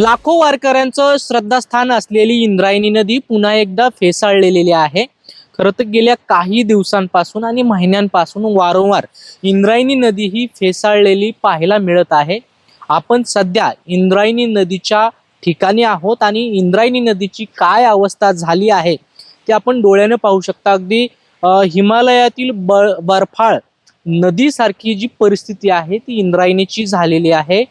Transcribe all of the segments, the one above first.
लाखो वारकऱ्यांचं श्रद्धास्थान असलेली इंद्रायणी नदी पुन्हा एकदा फेसाळलेली आहे. खरं तर गेल्या काही दिवसांपासून आणि महिन्यांपासून वारंवार इंद्रायणी नदी ही फेसाळलेली पाहायला मिळत आहे. आपण सध्या इंद्रायणी नदीच्या ठिकाणी आहोत आणि इंद्रायणी नदीची काय अवस्था झाली आहे ते आपण डोळ्यानं पाहू शकता. अगदी हिमालयातील ब बर्फाळ नदीसारखी जी परिस्थिती आहे ती इंद्रायणीची झालेली आहे.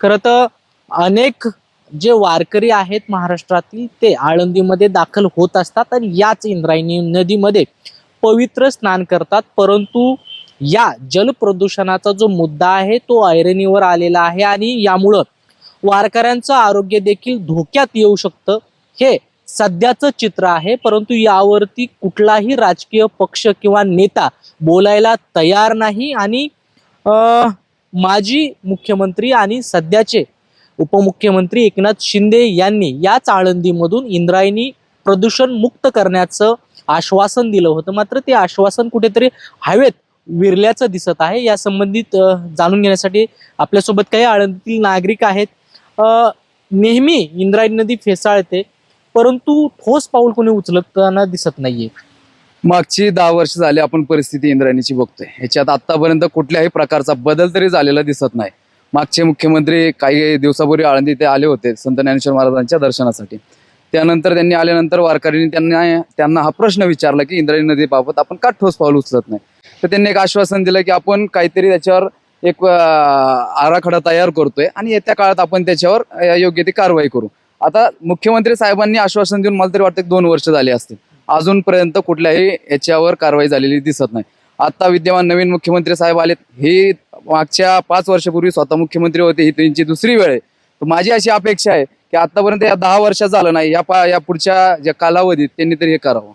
खरं तर अनेक जे वारकरी आहेत महाराष्ट्रातील ते आळंदीमध्ये दाखल होत असतात आणि याच इंद्रायणी नदीमध्ये पवित्र स्नान करतात. परंतु या जल प्रदूषणाचा जो मुद्दा आहे तो ऐरणीवर आलेला आहे आणि यामुळं वारकऱ्यांचं आरोग्य देखील धोक्यात येऊ शकतं. हे सध्याचं चित्र आहे परंतु यावरती कुठलाही राजकीय पक्ष किंवा नेता बोलायला तयार नाही. आणि माजी मुख्यमंत्री आणि सध्याचे उपमुख्यमंत्री एकनाथ शिंदे यांनी याच आळंदीमधून इंद्रायणी प्रदूषण मुक्त करण्याचं आश्वासन दिलं होतं. मात्र ते आश्वासन कुठेतरी हवेत विरल्याचं दिसत आहे. या संबंधित जाणून घेण्यासाठी आपल्यासोबत काही आळंदीतील नागरिक आहेत. नेहमी इंद्रायणी नदी फेसाळते परंतु ठोस पाऊल कोणी उचलताना दिसत नाहीये. मागची दहा वर्ष झाली आपण परिस्थिती इंद्रायणीची बघतोय. ह्याच्यात आतापर्यंत कुठल्याही प्रकारचा बदल तरी झालेला दिसत नाही. मागचे मुख्यमंत्री काही दिवसापूर्वी आळंदी ते आले होते संत ज्ञानेश्वर महाराजांच्या दर्शनासाठी. त्यानंतर त्यांनी आल्यानंतर वारकऱ्यांनी त्यांना त्यांना हा प्रश्न विचारला की इंद्रायणी नदीबाबत आपण का ठोस पाऊल उचलत नाही? तर त्यांनी एक आश्वासन दिलं की आपण काहीतरी त्याच्यावर एक आराखडा तयार करतोय आणि येत्या काळात आपण त्याच्यावर योग्य ती कारवाई करू. आता मुख्यमंत्री साहेबांनी आश्वासन देऊन मला तरी वाटतं दोन वर्ष झाली असतील. अजूनपर्यंत कुठल्याही याच्यावर कारवाई झालेली दिसत नाही. आता विद्यमान नवीन मुख्यमंत्री साहेब आलेत हे मागच्या पाच वर्षापूर्वी स्वतः मुख्यमंत्री होते ही त्यांची दुसरी वेळ आहे. तर माझी अशी अपेक्षा आहे की आतापर्यंत या दहा वर्षात झालं नाही या पा या पुढच्या ज्या कालावधीत त्यांनी तरी हे करावं.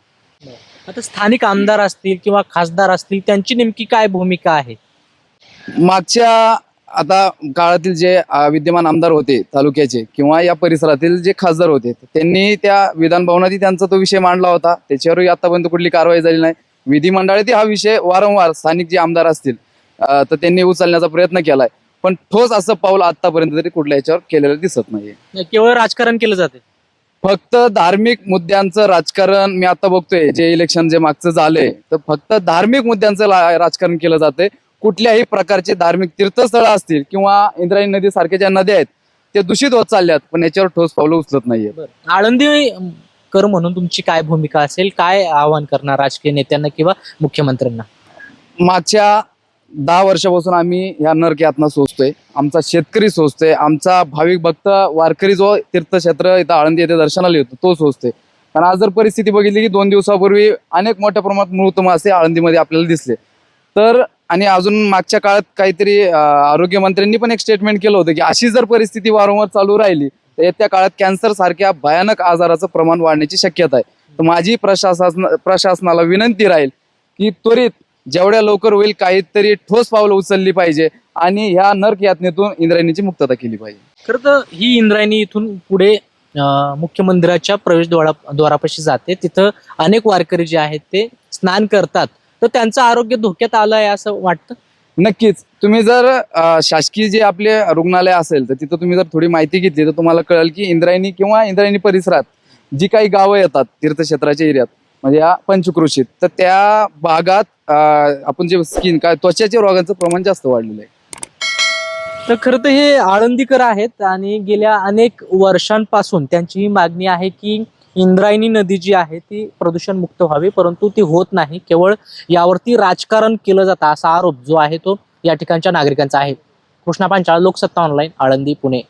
आता स्थानिक आमदार असतील किंवा खासदार असतील त्यांची नेमकी काय भूमिका आहे? मागच्या आता काळातील जे विद्यमान आमदार होते तालुक्याचे किंवा या परिसरातील जे खासदार होते त्यांनी त्या विधान भवनात त्यांचा तो विषय मांडला होता. त्याच्यावरही आतापर्यंत कुठली कारवाई झाली नाही. विधिमंडळातही हा विषय वारंवार स्थानिक जे आमदार असतील तर त्यांनी उचलण्याचा प्रयत्न केलाय. पण ठोस असं पाऊल आतापर्यंत तरी कुठल्या याच्यावर केलेलं दिसत नाहीये. केवळ राजकारण केलं जाते. फक्त धार्मिक मुद्द्यांचं राजकारण मी आता बघतोय जे इलेक्शन जे मागचं झालंय तर फक्त धार्मिक मुद्द्यांचं राजकारण केलं जातंय. कुठल्याही प्रकारचे धार्मिक तीर्थस्थळ असतील किंवा इंद्रायणी नदी सारख्या ज्या नद्या आहेत ते दूषित होत चालल्यात पण याच्यावर ठोस पावलं उचलत नाहीये आळंदी कर म्हणून तुमची काय भूमिका असेल? काय आवाहन करणार राजकीय नेत्यांना किंवा मुख्यमंत्र्यांना? मागच्या दहा वर्षापासून आम्ही ह्या नरक यातना सोचतोय आमचा शेतकरी सोचतोय आमचा भाविक भक्त वारकरी जो तीर्थक्षेत्र इथं आळंदी येथे दर्शनाला येतो तो सोचतोय पण आज जर परिस्थिती बघितली की दोन दिवसापूर्वी अनेक मोठ्या प्रमाणात मृत मासे आळंदीमध्ये आपल्याला दिसले. तर आणि अजून मागच्या काळात काहीतरी आरोग्यमंत्र्यांनी पण एक स्टेटमेंट केलं होतं की अशी जर परिस्थिती वारंवार चालू राहिली तर येत्या काळात कॅन्सर सारख्या भयानक आजाराचं प्रमाण वाढण्याची शक्यता आहे. तर माझी प्रशासन प्रशासनाला विनंती राहील की त्वरित जेवढ्या लवकर होईल काहीतरी ठोस पावलं उचलली पाहिजे आणि ह्या नर्क यातनेतून इंद्रायणीची मुक्तता केली पाहिजे. खरं तर ही इंद्रायणी इथून पुढे मुख्य मंदिराच्या प्रवेशद्वारा द्वारापाशी जाते. तिथं अनेक वारकरी जे आहेत ते स्नान करतात. तर त्यांचं आरोग्य धोक्यात आलं आहे असं वाटतं? नक्कीच. तुम्ही जर शासकीय जे आपले रुग्णालय असेल तर तिथं तुम्ही जर थोडी माहिती घेतली तर तुम्हाला कळेल की इंद्रायणी किंवा इंद्रायणी परिसरात जी काही गावं येतात तीर्थक्षेत्राच्या एरियात म्हणजे या पंचकृषीत. तर त्या भागात आपण जे स्किन काय त्वचाच्या रोगांचं प्रमाण जास्त वाढलेलं आहे. तर खरं तर हे आळंदीकर आहेत आणि गेल्या अनेक वर्षांपासून त्यांची ही मागणी आहे की इंद्रायणी नदी जी आहे ती प्रदूषण मुक्त व्हावी परंतु ती होत नाही. केवळ यावरती राजकारण केलं जातं असा आरोप जो आहे तो या ठिकाणच्या नागरिकांचा आहे. कृष्णा पांचाळ लोकसत्ता ऑनलाईन आळंदी पुणे.